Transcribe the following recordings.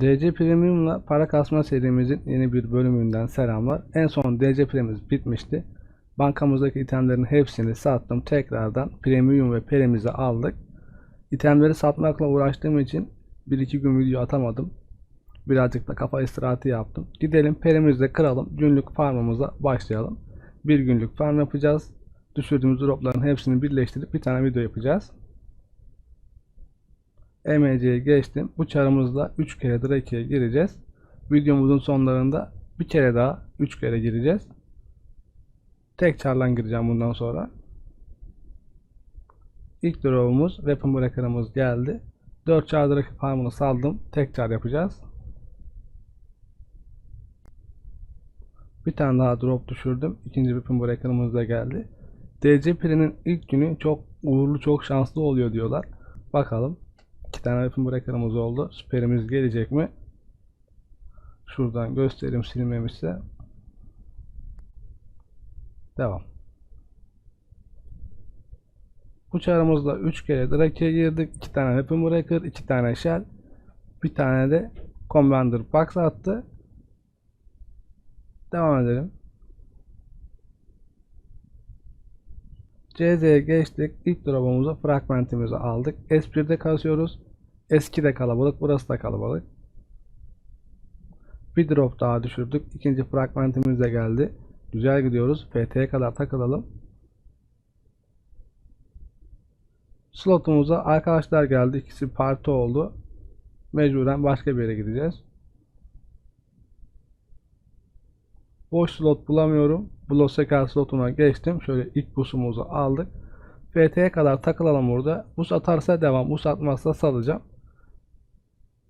DC Premium'la para kasma serimizin yeni bir bölümünden selamlar. En son DC Premium'imiz bitmişti. Bankamızdaki itemlerin hepsini sattım. Tekrardan Premium ve Perimizi aldık. İtemleri satmakla uğraştığım için 1-2 gün video atamadım. Birazcık da kafa istirahati yaptım. Gidelim Perimizde kıralım. Günlük farmımıza başlayalım. Bir günlük farm yapacağız. Düşürdüğümüz dropların hepsini birleştirip bir tane video yapacağız. EMC'ye geçtim. Bu çarımızla 3 kere Drake'ye gireceğiz. Videomuzun sonlarında bir kere daha 3 kere gireceğiz. Tek çarla gireceğim bundan sonra. İlk drop'umuz Weapon Breaker'ımız geldi. 4 çar Drake farmını saldım. Tek çar yapacağız. Bir tane daha drop düşürdüm. İkinci Weapon Breaker'ımız da geldi. DC Piri'nin ilk günü çok uğurlu, çok şanslı oluyor diyorlar. Bakalım. Tane weapon breaker'ımız oldu. Süperimiz gelecek mi? Şuradan göstereyim silmemişse. Devam. Bu çarımızda 3 kere Drake'ye girdik. 2 tane weapon breaker, 2 tane shell, bir tane de commander box attı. Devam edelim. CZ'ye geçtik. İlk drop'umuzu fragmentimizi aldık. S1'de kasıyoruz. S2 de kalabalık. Burası da kalabalık. Bir drop daha düşürdük. İkinci fragmentimiz de geldi. Güzel gidiyoruz. FT'ye kadar takılalım. Slotumuza arkadaşlar geldi. İkisi parti oldu. Mecburen başka bir yere gideceğiz. Boş slot bulamıyorum. Blosseker slotuna geçtim. Şöyle ilk busumuzu aldık. FT'ye kadar takılalım burada. Bus atarsa devam. Bus atmazsa salacağım.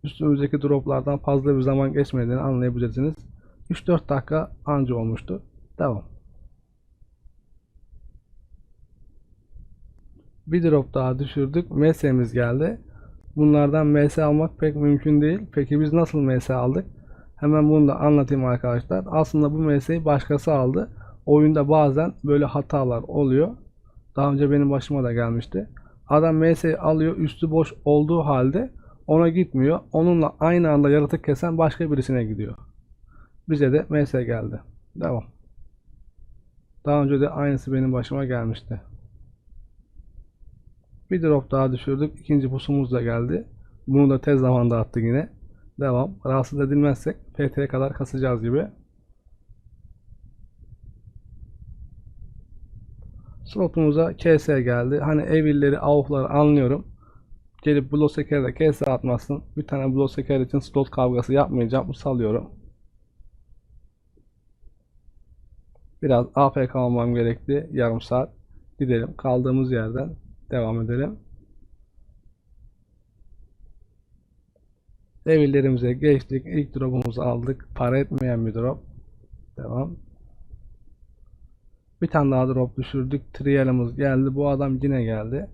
Üstümüzdeki droplardan fazla bir zaman geçmediğini anlayabilirsiniz. 3-4 dakika anca olmuştu. Devam. Bir drop daha düşürdük. MS'miz geldi. Bunlardan MS almak pek mümkün değil. Peki biz nasıl MS aldık? Hemen bunu da anlatayım arkadaşlar. Aslında bu MS'yi başkası aldı. Oyunda bazen böyle hatalar oluyor. Daha önce benim başıma da gelmişti. Adam MS'yi alıyor üstü boş olduğu halde ona gitmiyor. Onunla aynı anda yaratık kesen başka birisine gidiyor. Bize de MS geldi. Devam. Daha önce de aynısı benim başıma gelmişti. Bir drop daha düşürdük. İkinci pusumuz da geldi. Bunu da tez zamanda attık yine. Devam. Rahatsız edilmezsek PT'ye kadar kasacağız gibi. Slotumuza KS geldi. Hani evilleri, avukları anlıyorum. Gelip Blosseker'de KS atmasın. Bir tane Blosseker için slot kavgası yapmayacağım. Salıyorum. Biraz AFK olmam gerekti. Yarım saat. Gidelim. Kaldığımız yerden devam edelim. Devirlerimize geçtik. İlk drop'umuzu aldık. Para etmeyen bir drop. Devam. Bir tane daha drop düşürdük. Trial'ımız geldi. Bu adam yine geldi.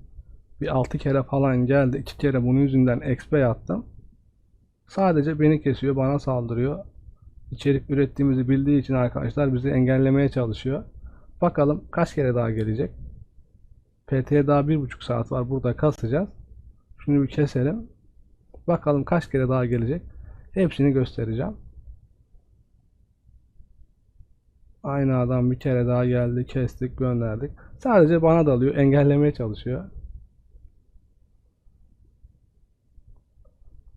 Bir 6 kere falan geldi. 2 kere bunun yüzünden XP attım. Sadece beni kesiyor. Bana saldırıyor. İçerik ürettiğimizi bildiği için arkadaşlar bizi engellemeye çalışıyor. Bakalım kaç kere daha gelecek. PT'ye daha 1,5 saat var. Burada kasacağız. Şunu bir keselim. Bakalım kaç kere daha gelecek. Hepsini göstereceğim. Aynı adam bir kere daha geldi. Kestik gönderdik. Sadece bana dalıyor. Engellemeye çalışıyor.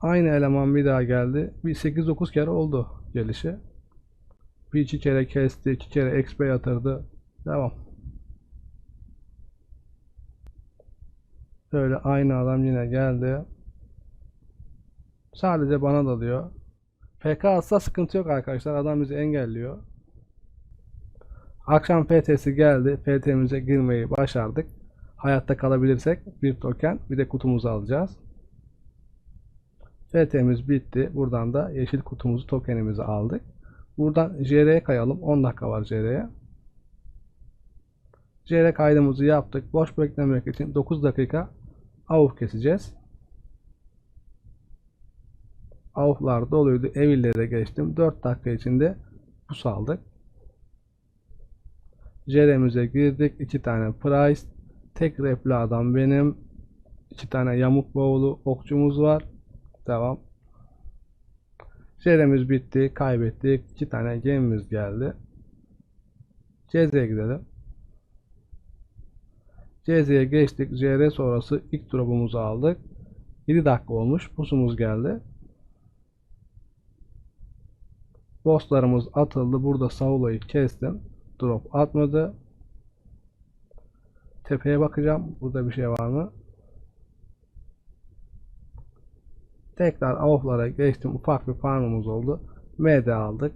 Aynı eleman bir daha geldi. Bir 8-9 kere oldu gelişi. Bir iki kere kesti. iki kere XP yatırdı. Devam. Böyle aynı adam yine geldi. Sadece bana dalıyor. PK atsa sıkıntı yok arkadaşlar. Adam bizi engelliyor. Akşam PT'si geldi. PT'mize girmeyi başardık. Hayatta kalabilirsek bir token bir de kutumuzu alacağız. PT'miz bitti. Buradan da yeşil kutumuzu tokenimizi aldık. Buradan JR'ye kayalım. 10 dakika var JR'ye. JR kaydımızı yaptık. Boş beklemek için 9 dakika avuk keseceğiz. Avuklar doluydu. Evillere geçtim. 4 dakika içinde bu saldık. JR'mize girdik. 2 tane price. Tek repli adam benim. 2 tane yamuk boğulu okçumuz var. Devam. JR'miz bitti. Kaybettik. İki tane gemimiz geldi. CZ'ye gidelim. CZ'ye geçtik. JR sonrası ilk drop'umuzu aldık. 7 dakika olmuş. Pusumuz geldi. Bosslarımız atıldı. Burada Saulo'yu kestim. Drop atmadı. Tepeye bakacağım. Burada bir şey var mı? Tekrar avflara geçtim. Ufak bir farmımız oldu. MD aldık.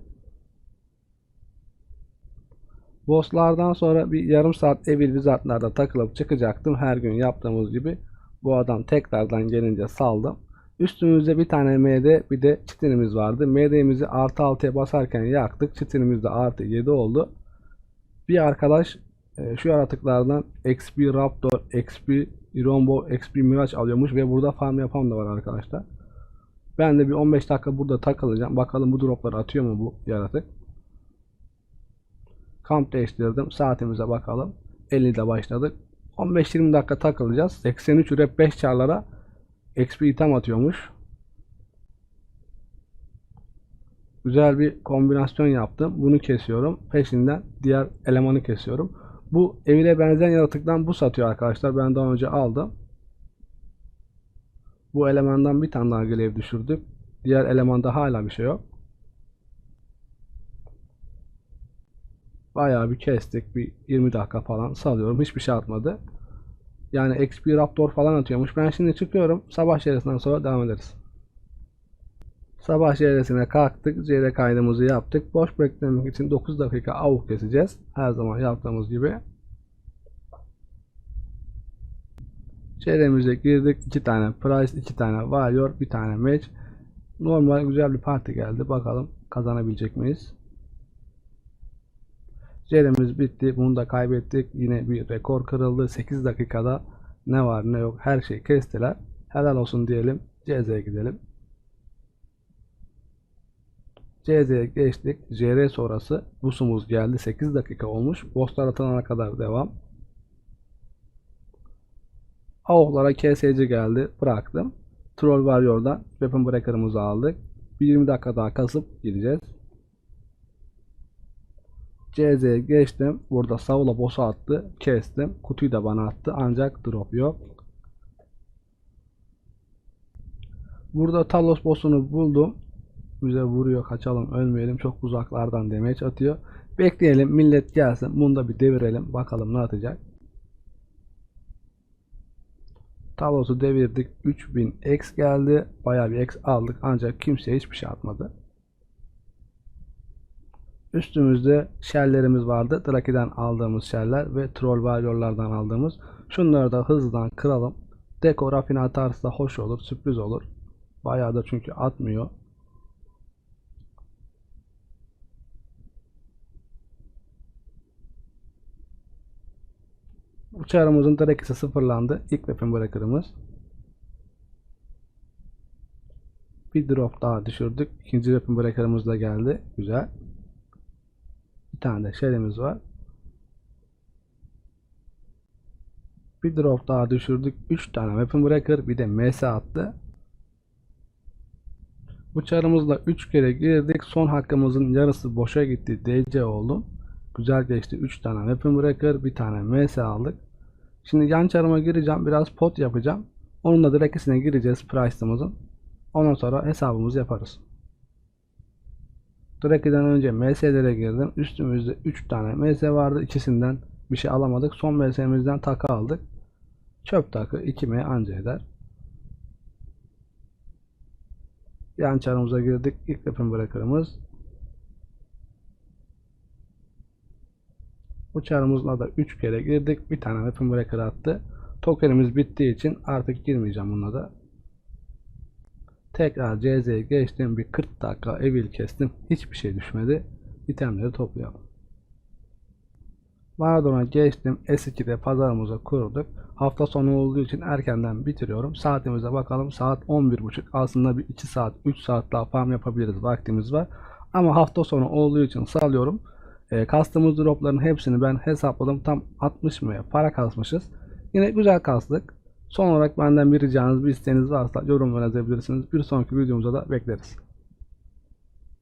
Bosslardan sonra bir yarım saat evil wizardlarda takılıp çıkacaktım. Her gün yaptığımız gibi. Bu adam tekrardan gelince saldım. Üstümüzde bir tane MD bir de çitinimiz vardı. MD'mizi artı 6'ya basarken yaktık. Çitinimiz de artı 7 oldu. Bir arkadaş e, şu yaratıklardan XP Raptor, XP Irombo, XP Mirage alıyormuş ve burada farm yapan da var arkadaşlar. Ben de bir 15 dakika burada takılacağım. Bakalım bu dropları atıyor mu bu yaratık. Kamp değiştirdim. Saatimize bakalım. 50'de başladık. 15-20 dakika takılacağız. 83 rep 5 çarlara XP item atıyormuş. Güzel bir kombinasyon yaptım. Bunu kesiyorum. Peşinden diğer elemanı kesiyorum. Bu evine benzeyen yaratıktan bu satıyor arkadaşlar. Ben daha önce aldım. Bu elemandan bir tane daha görev düşürdük. Diğer elemanda hala bir şey yok. Bayağı bir kestik. Bir 20 dakika falan salıyorum. Hiçbir şey atmadı. Yani XP Raptor falan atıyormuş. Ben şimdi çıkıyorum. Sabah şerisinden sonra devam ederiz. Sabah şerisine kalktık. CR kaydımızı yaptık. Boş beklemek için 9 dakika avuk keseceğiz. Her zaman yaptığımız gibi. Çevremize girdik. 2 tane Price, 2 tane Warrior, bir tane Match. Normal güzel bir parti geldi. Bakalım kazanabilecek miyiz? Ceremiz bitti. Bunu da kaybettik. Yine bir rekor kırıldı. 8 dakikada ne var ne yok her şeyi kestiler. Helal olsun diyelim. CZ'ye gidelim. CZ'ye geçtik. JR sonrası busumuz geldi. 8 dakika olmuş. Bosslar atılana kadar devam. Avuklara KSC geldi. Bıraktım. Troll Warrior'dan Weapon Breaker'ımızı aldık. Bir 20 dakika daha kasıp gideceğiz. CZ'ye geçtim. Burada Saul'a boss'u attı. Kestim. Kutuyu da bana attı. Ancak drop yok. Burada Talos boss'unu buldum. Bize vuruyor. Kaçalım. Ölmeyelim. Çok uzaklardan damage atıyor. Bekleyelim. Millet gelsin. Bunu da bir devirelim. Bakalım ne atacak. Talos'u devirdik. 3000 X geldi. Bayağı bir X aldık. Ancak kimseye hiçbir şey atmadı. Üstümüzde shelllerimiz vardı. Draki'den aldığımız sheller ve Troll Warrior'lardan aldığımız. Şunları da hızlıdan kıralım. Deko rafine atarsa hoş olur. Sürpriz olur. Bayağı da çünkü atmıyor. Uçağımızın Draki'si sıfırlandı. İlk weapon breaker'ımız. Bir drop daha düşürdük. İkinci weapon breaker'ımız da geldi. Güzel. Bir tane de shell'imiz var. Bir drop daha düşürdük. 3 tane weapon breaker bir de MS attı. Uçarımızla 3 kere girdik. Son hakkımızın yarısı boşa gitti. DC oldu. Güzel geçti. 3 tane weapon breaker, bir tane MS aldık. Şimdi yan çarıma gireceğim. Biraz pot yapacağım. Onun da direkisine gireceğiz price'ımızın. Ondan sonra hesabımızı yaparız. Draki'den önce MS'lere girdim. Üstümüzde 3 tane MS vardı. İkisinden bir şey alamadık. Son MS'mizden takı aldık. Çöp takı 2M anca eder. Yan çarımıza girdik. İlk weapon breaker'ımız. Bu çarımızla da 3 kere girdik. Bir tane weapon breaker attı. Tokenimiz bittiği için artık girmeyeceğim bununla da. Tekrar CZ'ye geçtim. Bir 40 dakika evil kestim. Hiçbir şey düşmedi. İtemleri toplayalım. Maradona geçtim. S2'de pazarımızı kurduk. Hafta sonu olduğu için erkenden bitiriyorum. Saatimize bakalım. Saat 11.30. Aslında bir 2 saat, 3 saat daha farm yapabiliriz. Vaktimiz var. Ama hafta sonu olduğu için salıyorum. E, kastığımız dropların hepsini ben hesapladım. Tam 60 mı para kasmışız. Yine güzel kastık. Son olarak benden bir ricanız, bir isteğiniz varsa yorumlara yazabilirsiniz. Bir sonraki videomuza da bekleriz.